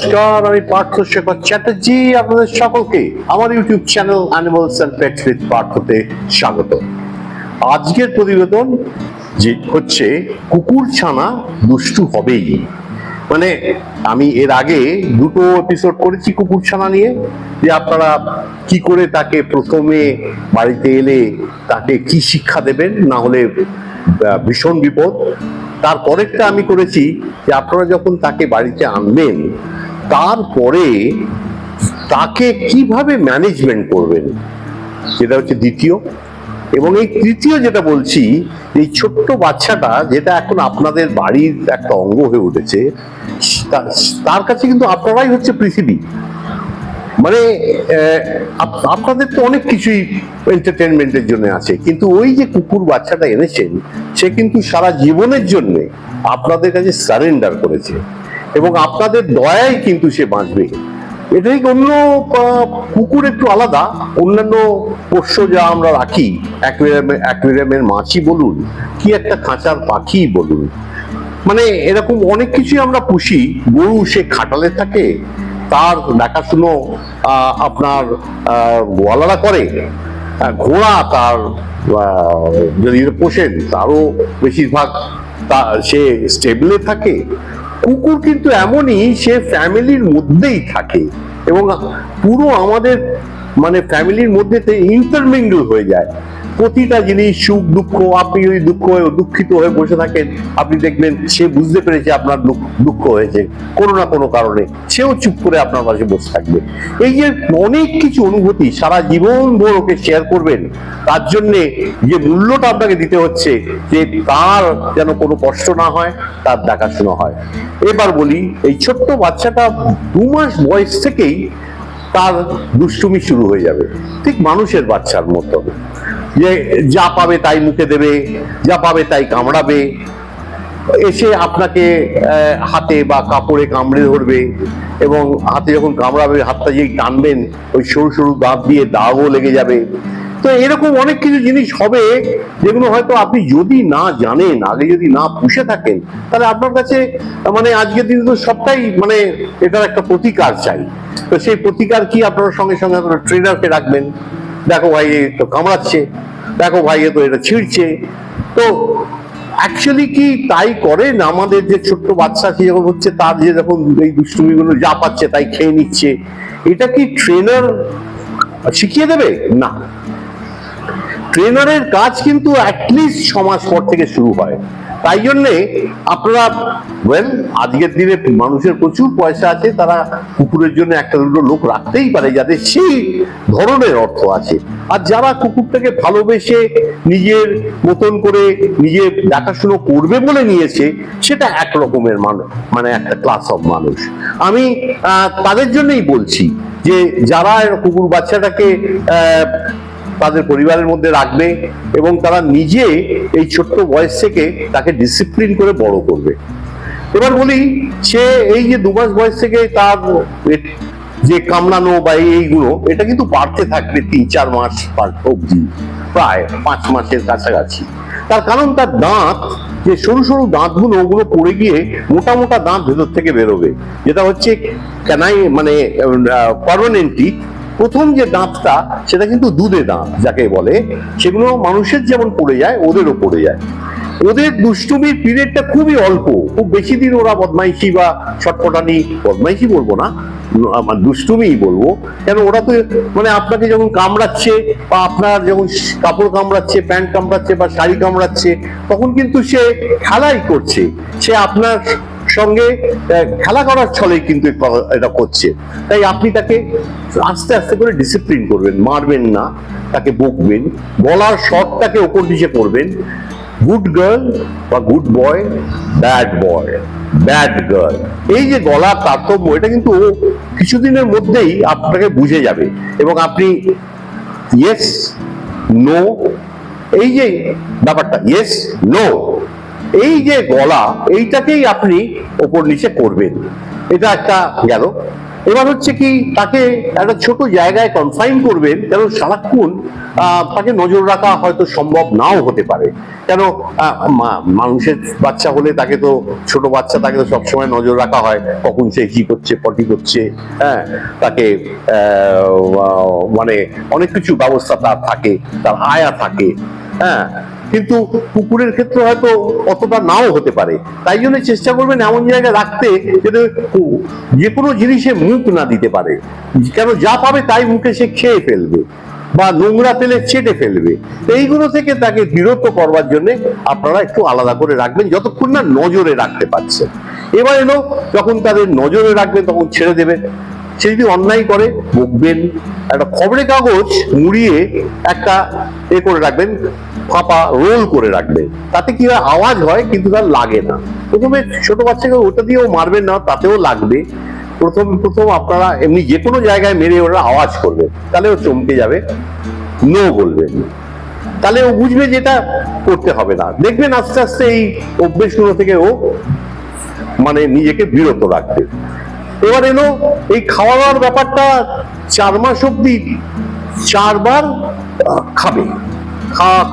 নমস্কার, আমি পার্থ শেখর চ্যাটার্জি, আপনাদের সকলকে আমার YouTube channel animals and pets with পার্থতে স্বাগত। আজকের প্রতিবেদন যে হচ্ছে, কুকুর ছানা দুষ্টু হবেই। মানে আমি এর আগে দুটো এপিসোড করেছি কুকুর ছানা নিয়ে, যে আপনারা কি করে তাকে প্রথমে বাড়িতে এলে তাকে কি শিক্ষা দেবেন, না হলে ভীষণ বিপদ। তারপরেরটা আমি করেছি যে আপনারা যখন তাকে বাড়িতে আনবেন তারপরে তাকে কীভাবে ম্যানেজমেন্ট করবেন? সেটা হচ্ছে দ্বিতীয়। এবং এই তৃতীয় যেটা বলছি, এই ছোট্ট বাচ্চাটা যেটা এখন আপনাদের বাড়ির একটা অঙ্গ হয়ে উঠেছে তার কাছে কিন্তু আপনারাই হচ্ছে পৃথিবী। মানে আপনাদের তো অনেক কিছুই এন্টারটেনমেন্টের জন্য আছে, কিন্তু ওই যে কুকুর বাচ্চাটা এনেছেন, সে কিন্তু সারা জীবনের জন্য আপনাদের কাছে সারেন্ডার করেছে। এবং আপনাদের দয়াই কিন্তু সে বাঁচবে। এটাই অন্য কুকুর একটু আলাদা? অন্যান্য পোষ্য যা আমরা রাখি অ্যাকুয়ারিয়ামে অ্যাকুয়ারিয়ামের মাছি বলুন, কি একটা খাঁচার পাখি বলুন। মানে এরকম অনেক কিছুই আমরা পুষি। গরু সে খাটালে থাকে, তার দেখাশুনো আপনার গোয়ালারা করে ঘোড়া তার যদি পোষেন, তারও বেশিরভাগ তা, সে স্টেবলে থাকে। কুকুর কিন্তু এমনই, সে ফ্যামিলির মধ্যেই থাকে এবং পুরো আমাদের মানে ফ্যামিলির মধ্যে ইন্টারমিঙ্গল হয়ে যায়। প্রতিটা জিনিস সুখ, দুঃখ, আপনি যদি দুঃখ হয়ে, দুঃখিত হয়ে বসে থাকেন, আপনি দেখবেন সে বুঝতে পেরেছে আপনার দুঃখ- হয়েছে, কোনো না কোনো কারণে। সেও চুপ করে আপনার পাশে বসে থাকবে। এই যে অনেক কিছু অনুভূতি সারা জীবন ভোর ওকে শেয়ার করবেন, তার জন্যে যে মূল্যটা আপনাকে দিতে হচ্ছে, যে তার যেন কোনো কষ্ট না হয়, তার দেখাশোনা হয়। এবার বলি, এই ছোট্ট বাচ্চাটা দু মাস বয়স থেকেই তার দুষ্টুমি শুরু হয়ে যাবে। ঠিক মানুষের বাচ্চার মতো। যে যা পাবে তাই মুখে দেবে, যা পাবে তাই কামড়াবে। এসে আপনাকে হাতে বা কাপড়ে কামড়ে ধরবে এবং হাতে যখন কামড়াবে, হাতটা যেই টানবেন, ওই সরু সরু দাঁত দিয়ে দাগও লেগে যাবে। তো এরকম অনেক কিছু জিনিস হবে যেগুলো হয়তো আপনি যদি না জানেন, আগে যদি না পুষে থাকেন, তাহলে আপনার কাছে মানে আজকের দিনে তো সবটাই মানে এটার একটা প্রতিকার চাই। তো সেই প্রতিকার কি আপনার সঙ্গে সঙ্গে আপনার ট্রেনারকে রাখবেন? দেখো ভাই তো কামড়াচ্ছে, দেখো ভাই তো এটা ছিঁড়ছে। তো অ্যাকচুয়ালি কি তাই করেন আমাদের যে ছোট্ট বাচ্চা কি যখন হচ্ছে, তার যে যখন এই দুষ্টুমিগুলো যা পাচ্ছে তাই খেয়ে নিচ্ছে। এটা কি ট্রেনার শিখিয়ে দেবে? না। ট্রেনারের কাজ কিন্তু অ্যাটলিস্ট মাস পর থেকে শুরু হয়। তাই জন্যে আপনারা ওয়েল আজকের দিনে মানুষের প্রচুর পয়সা আছে, তারা কুকুরের জন্য একটা দুটো লোক রাখতেই পারে যাদের সেই ধরনের অর্থ আছে। আর যারা কুকুরটাকে ভালোবেসে নিজের মতন করে নিজে দেখাশুনো করবে বলে নিয়েছে, সেটা এক রকমের মানুষ মানে একটা ক্লাস অফ মানুষ। আমি তাদের জন্যই বলছি যে যারা কুকুর বাচ্চাটাকে তাদের পরিবারের মধ্যে রাখবে এবং তারা নিজে এই ছোট্ট বয়স থেকে তাকে ডিসিপ্লিন করে বড় করবে। এবার বলি, সে এই যে দু মাস বয়স থেকে তার যে কামড়ানো বা এইগুলো, এটা কিন্তু বাড়তে থাকবে তিন চার মাস অবধি, প্রায় পাঁচ মাসের কাছাকাছি। তার কারণ তার দাঁত, যে সরু সরু দাঁতগুলো, ওগুলো পড়ে গিয়ে মোটা মোটা দাঁত ভেতর থেকে বেরোবে। যেটা হচ্ছে ক্যানাই মানে পারমানেন্টলি প্রথম যে দাঁতটা, সেটা কিন্তু দুধে দাঁত, যাকে বলে, সেগুলো মানুষের যেমন পড়ে যায়, ওদেরও পড়ে যায়। ওদের দুষ্টুমির পিরিয়ডটা খুবই অল্প, খুব বেশি দিন ওরা বদমাইশি বা ছটপটানি বদমাইশি বলব না, আমার দুষ্টুমিই বলব, কেন ওরা তো মানে আপনাকে যখন কামড়াচ্ছে, বা আপনার যখন কাপড় কামড়াচ্ছে, প্যান্ট কামড়াচ্ছে, বা শাড়ি কামড়াচ্ছে, তখন কিন্তু সে খেলাই করছে। সে আপনার সঙ্গে খেলা করার ছলে কিন্তু এটা করছে। তাই আপনি তাকে আস্তে আস্তে করে ডিসিপ্লিন করবেন, মারবেন না, তাকে বকবেন, বলার শটটাকে ওপর নিচে করবেন। গুড গার্ল বা good boy bad boy bad girl এই যে গলার তারতম্য, এটা কিন্তু কিছুদিনের মধ্যেই আপনাকে বুঝে যাবে এবং আপনি ইয়েস নো এই যে ব্যাপারটা ইয়েস নো এই যে গলা, এইটাকেই আপনি ওপর নিচে করবেন। এটা একটা গেল। এবার হচ্ছে কি, তাকে একটা ছোট জায়গায় কনফাইন করবেন কেন সারাক্ষণ তাকে নজর রাখা হয়তো সম্ভব নাও হতে পারে। কেন মানুষের বাচ্চা হলে তাকে তো, ছোট বাচ্চা তাকে তো সবসময় নজর রাখা হয়, কখন সে কি করছে পটি করছে হ্যাঁ? তাকে মানে অনেক কিছু ব্যবস্থা তার থাকে, তার আয়া থাকে হ্যাঁ? কিন্তু কুকুরের ক্ষেত্রে হয়তো অতটা নাও হতে পারে। তাই জন্য চেষ্টা করবেন এমন জায়গায় রাখতে যাতে যে কোনো জিনিসে মুখ না দিতে পারে। কেন যা পাবে তাই মুখে সে খেয়ে ফেলবে বা নোংরা পেলে চেটে ফেলবে। এইগুলো থেকে তাকে বিরত করবার জন্য আপনারা একটু আলাদা করে রাখবেন, যতক্ষণ না নজরে রাখতে পারছেন। এবার এলো, যখন তাদের নজরে রাখবেন, তখন ছেড়ে দেবেন সে যদি অন্যায় করে, বকবেন। একটা খবরের কাগজ মুড়িয়ে একটা এ করে রাখবেন ফাঁপা রোল করে রাখবে। তাতে কি হয়, আওয়াজ হয়, কিন্তু তার লাগে না। প্রথমে ছোট বাচ্চাকে ওটা দিয়েও মারবেন না, তাতেও লাগবে। প্রথম প্রথম আপনারা এমনি যে কোনো জায়গায় মেরে ওরা আওয়াজ করবে। তাহলে ও চমকে যাবে। নো বলবেন তাহলে ও বুঝবে যে এটা করতে হবে না। দেখবেন আস্তে আস্তে এই অভ্যেসগুলো থেকে ও মানে নিজেকে বিরত রাখবে। এবার এলো এই খাওয়া দাওয়ার ব্যাপারটা চার মাস অব্দি চারবার খাবে।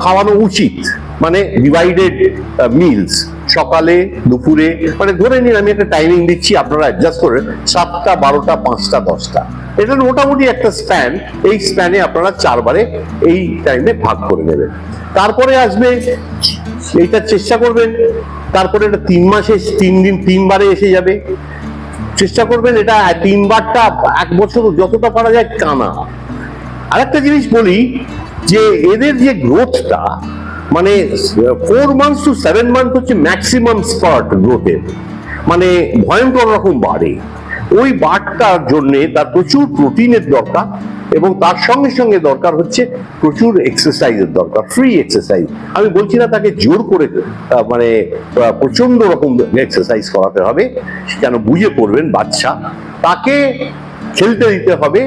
খাওয়ানো উচিত। মানে ডিভাইডেড মিলস সকালে, দুপুরে মানে ধরে নিন, আমি একটা টাইমিং দিচ্ছি, আপনারা অ্যাডজাস্ট করে সাতটা, বারোটা, পাঁচটা, দশটা। এটা মোটামুটি একটা স্প্যান এই স্প্যানে আপনারা চারবারে এই টাইমে ভাগ করে নেবেন। তারপরে আসবে এইটা চেষ্টা করবেন। তারপরে এটা তিন মাসে, তিন দিন তিনবারে এসে যাবে। চেষ্টা করবেন এটা তিনবারটা, এক বছর যতটা পারা যায় টানা। আরেকটা জিনিস বলি যে এদের যে গ্রোথটা মানে four months to seven month হচ্ছে ম্যাক্সিমাম স্পার্ট গ্রোথের মানে ভয়ঙ্কর রকম বাড়ে। ওই বাড়টার জন্য তার প্রচুর প্রোটিনের দরকার এবং তার সঙ্গে সঙ্গে দরকার হচ্ছে প্রচুর এক্সারসাইজের দরকার ফ্রি এক্সারসাইজ আমি বলছি না তাকে জোর করে মানে প্রচণ্ড রকম এক্সারসাইজ করাতে হবে, কেন বুঝে পড়বেন বাচ্চা। তাকে খেলতে দিতে হবে,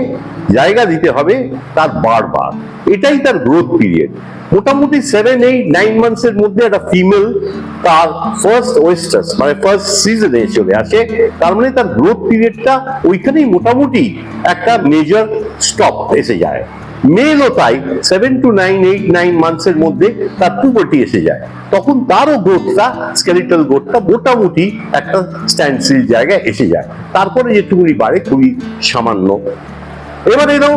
জায়গা দিতে হবে, তার বারবার। এটাই তার গ্রোথ পিরিয়ড মোটামুটি সেভেন এইট নাইন মান্থস এর মধ্যে একটা ফিমেল তার ফার্স্ট ওয়েস্টার্স মানে ফার্স্ট সিজনে চলে আসে। তার মানে তার গ্রোথ পিরিয়ডটা ওইখানেই মোটামুটি একটা মেজর স্টপ এসে যায়। মেলও তাই seven to nine eight nine months এর মধ্যে তার পুবর্টি এসে যায়। তখন তারও গ্রোথটা স্কেলিটাল গ্রোথটা মোটামুটি একটা স্ট্যান্ডসিল জায়গায় এসে যায়। তারপরে যেটুকুনি বাড়ে খুবই সামান্য। এবার এলো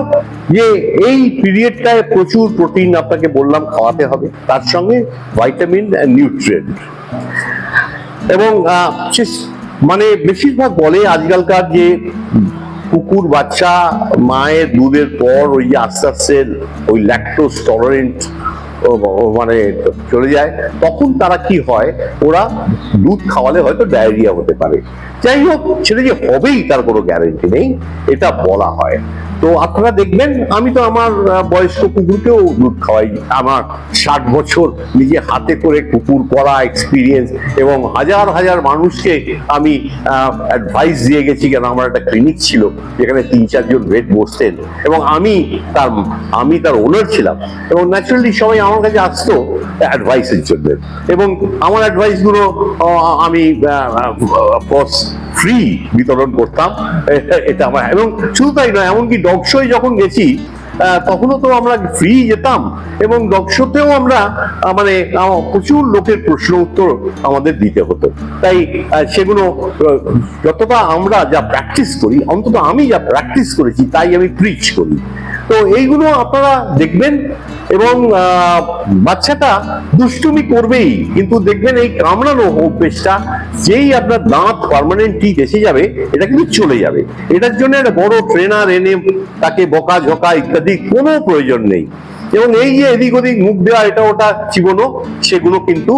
যে এই পিরিয়ডটায় প্রচুর প্রোটিন আপনাকে বললাম খাওয়াতে হবে, তার সঙ্গে ভাইটামিন নিউট্রিয়েন্ট এবং মানে বেশিরভাগ বলে আজকালকার যে কুকুর বাচ্চা, মায়ের দুধের পর ওই যে আস্তে আস্তে ওই ল্যাকটোজ টলারেন্ট মানে চলে যায়, তখন তারা কি হয়, ওরা দুধ খাওয়ালে হয়তো ডায়রিয়া হতে পারে। যাই হোক, সেটা যে হবেই তার কোনো গ্যারেন্টি নেই, এটা বলা হয়। তো আপনারা দেখবেন, আমি তো আমার বয়স্ক কুকুরকেও দুধ খাওয়াই। আমার ষাট বছর নিজে হাতে করে কুকুর করা এক্সপিরিয়েন্স এবং হাজার হাজার মানুষকে আমি অ্যাডভাইস দিয়ে গেছি কেন আমার একটা ক্লিনিক ছিল, যেখানে তিন চারজন ভেট বসতেন। এবং আমি তার আমি তার ওনার ছিলাম। এবং ন্যাচুরালি সবাই আমার কাছে আসতো অ্যাডভাইসের জন্য। এবং আমার অ্যাডভাইসগুলো আমি ফ্রি বিতরণ করতাম। এটা আমার, এবং শুধু তাই নয়, এমনকি ডগ শোয় যখন গেছি তখনও তো আমরা ফ্রি যেতাম এবং ডগ শোতেও আমরা মানে প্রচুর লোকের প্রশ্ন উত্তর আমাদের দিতে হতো। তাই সেগুলো যতটা আমরা যা প্র্যাকটিস করি, অন্তত আমি যা প্র্যাকটিস করেছি, তাই আমি প্রিচ করি। তো এইগুলো আপনারা দেখবেন এবং বাচ্চাটা দুষ্টুমি করবেই, কিন্তু দেখবেন এই কামড়ানো অভ্যেসটা যেই আপনার দাঁত পার্মানেন্ট টিথ এসে যাবে, এটা কিন্তু চলে যাবে। এটার জন্য একটা বড় ট্রেনার এনে তাকে বকা ঝকা ইত্যাদি কোনো প্রয়োজন নেই। এবং এই যে এদিক ওদিক মুখ দেওয়া, এটা ওটা চিবনো সেগুলো কিন্তু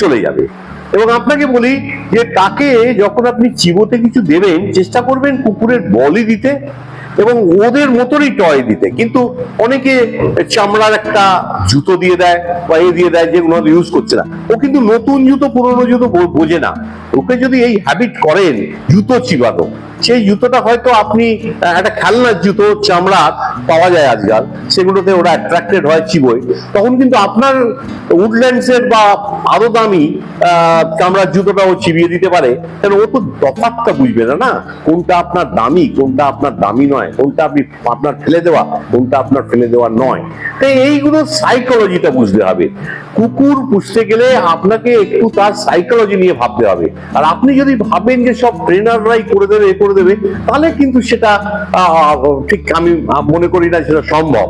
চলে যাবে। এবং আপনাকে বলি যে, তাকে যখন আপনি চিবোতে কিছু দেবেন, চেষ্টা করবেন কুকুরের বলি দিতে এবং ওদের মতনই টয় দিতে। কিন্তু অনেকে চামড়ার একটা জুতো দিয়ে দেয় বা এ দিয়ে দেয় যেগুলো ইউজ করছে না। ও কিন্তু নতুন জুতো, পুরনো জুতো বোঝে না। ওকে যদি এই হ্যাবিট করেন, জুতো চিবানো সেই জুতোটা হয়তো আপনি একটা খেলনার জুতো চামড়ার পাওয়া যায় আজকাল। সেগুলোতে ওরা অ্যাট্রাক্টেড হয় চিবোয়। তখন কিন্তু আপনার উডল্যান্ডসের বা আরও দামি চামড়ার জুতোটা ও চিবিয়ে দিতে পারে। কেন, ও তো তফাৎটা বুঝবে না না? কোনটা আপনার দামি, কোনটা আপনার দামি নয়? কোনটা আপনি আপনার ফেলে দেওয়া, কোনটা আপনার ফেলে দেওয়া নয়? তাই এইগুলো সাইকোলজিটা বুঝতে হবে। কুকুর পুষতে গেলে আপনাকে একটু তার সাইকোলজি নিয়ে ভাবতে হবে। আর আপনি যদি ভাবেন যে সব ট্রেনাররাই করে দেবে এ করে দেবে তাহলে কিন্তু সেটা ঠিক আমি মনে করি না সেটা সম্ভব।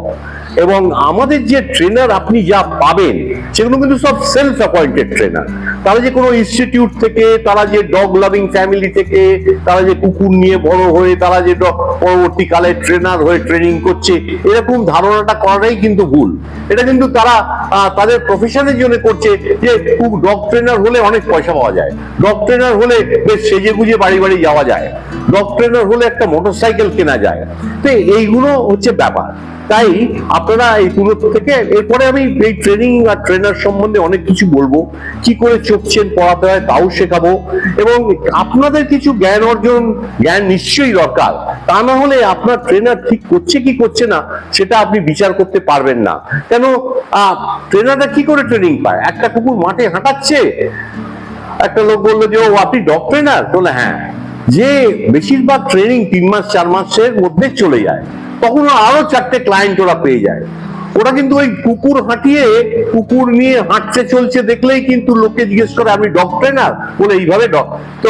এবং আমাদের যে ট্রেনার আপনি যা পাবেন, সেগুলো কিন্তু সব সেলফ অ্যাপয়েন্টেড ট্রেনার তারা যে কোনো ইনস্টিটিউট থেকে, তারা যে ডগ লাভিং ফ্যামিলি থেকে, তারা যে কুকুর নিয়ে বড় হয়ে, তারা যে পরবর্তীকালে ট্রেনার হয়ে ট্রেনিং করছে, এরকম ধারণাটা করাটাই কিন্তু ভুল। এটা কিন্তু তারা তাদের প্রফেশনের জন্য করছে যে ডগ ট্রেনার হলে অনেক পয়সা পাওয়া যায়। ডগ ট্রেনার হলে বেশ সেজে গুজে বাড়ি বাড়ি যাওয়া যায়। ডগ ট্রেনার হলে একটা মোটরসাইকেল কেনা যায়। তো এইগুলো হচ্ছে ব্যাপার। তাই আপনারা এই পুরো থেকে, এরপরে আমি এই ট্রেনিং আর ট্রেনার সম্বন্ধে অনেক কিছু বলব। কি করে চোখ চেন পড়াতে হয় তাও শেখাবো। এবং আপনাদের কিছু জ্ঞান অর্জন, জ্ঞান নিশ্চয়ই দরকার। তা না হলে আপনার ট্রেনার ঠিক করছে কি করছে না, সেটা আপনি বিচার করতে পারবেন না। কেন ট্রেনারটা কি করে ট্রেনিং পায়? একটা কুকুর মাঠে হাঁটাচ্ছে। একটা লোক বলল যে, ও, আপনি ডগ ট্রেনার বলে হ্যাঁ। যে, বেশিরভাগ ট্রেনিং তিন মাস, চার মাসের মধ্যে চলে যায়। তখন আরও চারটে ক্লায়েন্ট ওরা পেয়ে যায়। ওরা কিন্তু ওই কুকুর হাঁটিয়ে, কুকুর নিয়ে হাঁটছে, চলছে, দেখলেই কিন্তু লোকে জিজ্ঞেস করে আমি ডগ ট্রেনার বলে, এইভাবে ডগ তো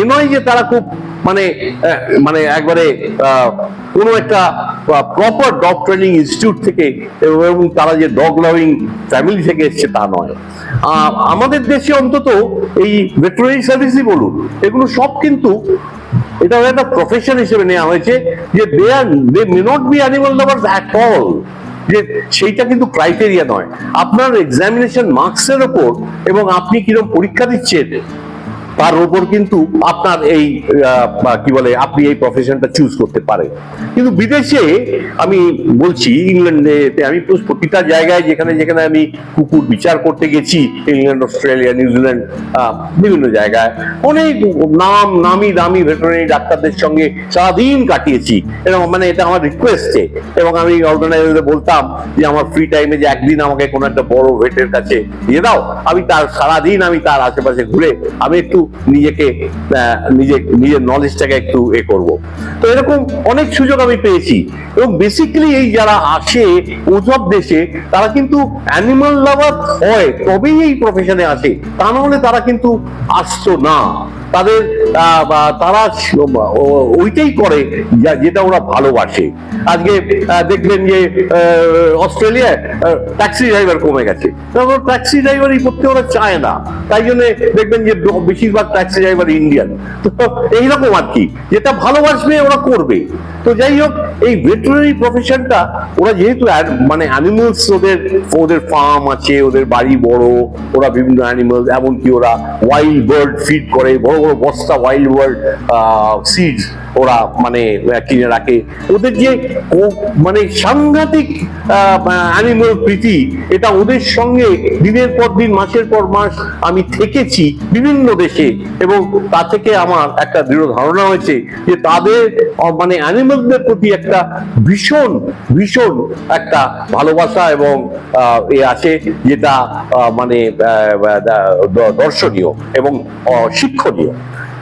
এ নয় যে তারা খুব মানে মানে একবারে কোনো একটা প্রপার ডগ ট্রেনিং ইনস্টিটিউট থেকে এবং তারা যে ডগ লাভিং ফ্যামিলি থেকে এসছে তা নয়। আমাদের দেশে অন্তত এই ভেটেরিনারি সার্ভিসই বলুন, এগুলো সব কিন্তু এটা একটা প্রফেশন হিসেবে নেওয়া হয়েছে যে they are they may not be animal lovers at all যে সেইটা কিন্তু ক্রাইটেরিয়া নয়। আপনার এক্সামিনেশন মার্কসের ওপর এবং আপনি কীরকম পরীক্ষা দিচ্ছেন তার উপর কিন্তু আপনার এই কি বলে, আপনি এই প্রফেশনটা চুজ করতে পারেন কিন্তু বিদেশে আমি বলছি ইংল্যান্ডে আমি প্রতিটা জায়গায় যেখানে যেখানে আমি কুকুর বিচার করতে গেছি, ইংল্যান্ড, অস্ট্রেলিয়া নিউজিল্যান্ড বিভিন্ন জায়গায়, অনেক নাম, নামি দামি ভেটেরিনারি ডাক্তারদের সঙ্গে সারাদিন কাটিয়েছি। এবং মানে এটা আমার রিকোয়েস্টে এবং আমি অর্গানাইজারদের বলতাম যে, আমার ফ্রি টাইমে যে একদিন আমাকে কোনো একটা বড় ভেটের কাছে দিয়ে দাও। আমি তার, সারাদিন আমি তার আশেপাশে ঘুরে, আমি একটু নিজেকে নিজে, নিজের নলেজটাকে একটু এ করব। তো এরকম অনেক সুযোগ আমি পেয়েছি। এবং বেসিক্যালি এই যারা আসে ওসব দেশে, তারা কিন্তু অ্যানিমাল লাভার হয়, তবেই এই প্রফেশনে আসে। তা না হলে তারা কিন্তু আসতো না। তাদের তারা ওইটাই করে যেটা ওরা ভালোবাসে। আজকে দেখবেন যে অস্ট্রেলিয়ায় ট্যাক্সি ড্রাইভার কমে গেছে। ট্যাক্সি ড্রাইভারই করতে ওরা চায় না। তাই জন্য দেখবেন যে বেশিরভাগ ট্যাক্সি ড্রাইভার ইন্ডিয়ান তো, এইরকম আর কি, যেটা ভালোবাসবে ওরা করবে। তো যাই হোক, এই ভেটেরিনারি প্রফেশনটা ওরা যেহেতু মানে অ্যানিমালস ওদের ওদের ফার্ম আছে, ওদের বাড়ি বড়, ওরা বিভিন্ন অ্যানিমাল এমনকি ওরা ওয়াইল্ড বার্ড ফিড করে, বড় বড় বস্তা ওয়াইল্ড ওয়ার্ল্ড সিডস ওরা মানে কিনে রাখে। ওদের যে মানে সাংঘাতিক অ্যানিমাল প্রীতি, এটা ওদের সঙ্গে দিনের পর দিন, মাসের পর মাস আমি থেকেছি বিভিন্ন দেশে। এবং তা থেকে আমার একটা দৃঢ় ধারণা হয়েছে যে তাদের মানে অ্যানিমালদের প্রতি একটা ভীষণ ভীষণ একটা ভালোবাসা এবং এ আছে যেটা মানে দর্শনীয় এবং শিক্ষণীয়।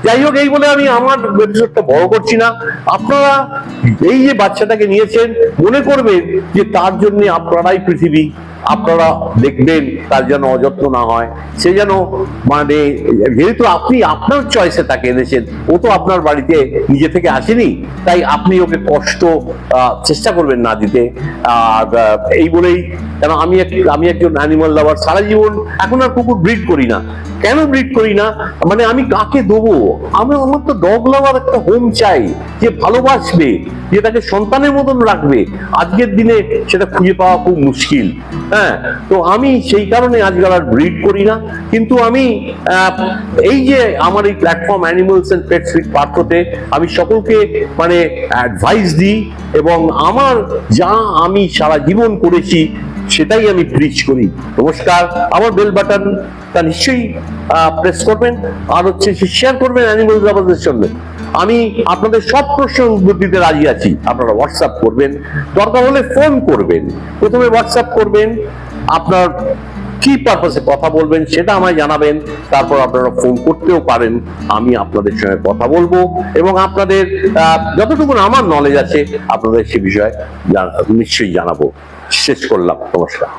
যাই হোক, এই বলে আমি আমার এপিসোডটা বড় করছি না। আপনারা এই যে বাচ্চাটাকে নিয়েছেন, মনে করবেন যে তার জন্য আপনারাই পৃথিবী। আপনারা দেখবেন তার যেন অযত্ন না হয়। সে যেন মানে যেহেতু আপনি আপনার চয়েসে তাকে এনেছেন, ও তো আপনার বাড়িতে নিজে থেকে আসেনি, তাই আপনি ওকে কষ্ট চেষ্টা করবেন না দিতে। এই বলেই কেন আমি আমি একজন অ্যানিমাল লাভার সারা জীবন, এখন আর কুকুর ব্রিড করি না। কেন ব্রিড করি না? মানে আমি কাকে দেবো? আমি, আমার তো ডগ লাভার একটা হোম চাই, যে ভালোবাসবে, যে তাকে সন্তানের মতন রাখবে। আজকের দিনে সেটা খুঁজে পাওয়া খুব মুশকিল। হ্যাঁ তো আমি সেই কারণে আজকাল আর ব্রিড করি না। কিন্তু আমি এই যে আমার এই platform animals and pets with পার্থতে আমি সকলকে মানে অ্যাডভাইস দিই এবং আমার যা আমি সারা জীবন করেছি, সেটাই আমি প্রিচ করি। নমস্কার, আমার বেল বাটন তা নিশ্চয়ই প্রেস করবেন। আর হচ্ছে শেয়ার করবেন অ্যানিমাল লাভারদের সঙ্গে। আমি আপনাদের সব প্রশ্নের উত্তর দিতে রাজি আছি। আপনারা হোয়াটসঅ্যাপ করবেন, দরকার হলে ফোন করবেন। প্রথমে হোয়াটসঅ্যাপ করবেন, আপনার কি পারপাসে কথা বলবেন সেটা আমায় জানাবেন, তারপর আপনারা ফোন করতেও পারেন, আমি আপনাদের সঙ্গে কথা বলব এবং আপনাদের যতটুকু আমার নলেজ আছে, আপনাদের সে বিষয়ে নিশ্চয়ই জানাব। শেষ করলাম, নমস্কার।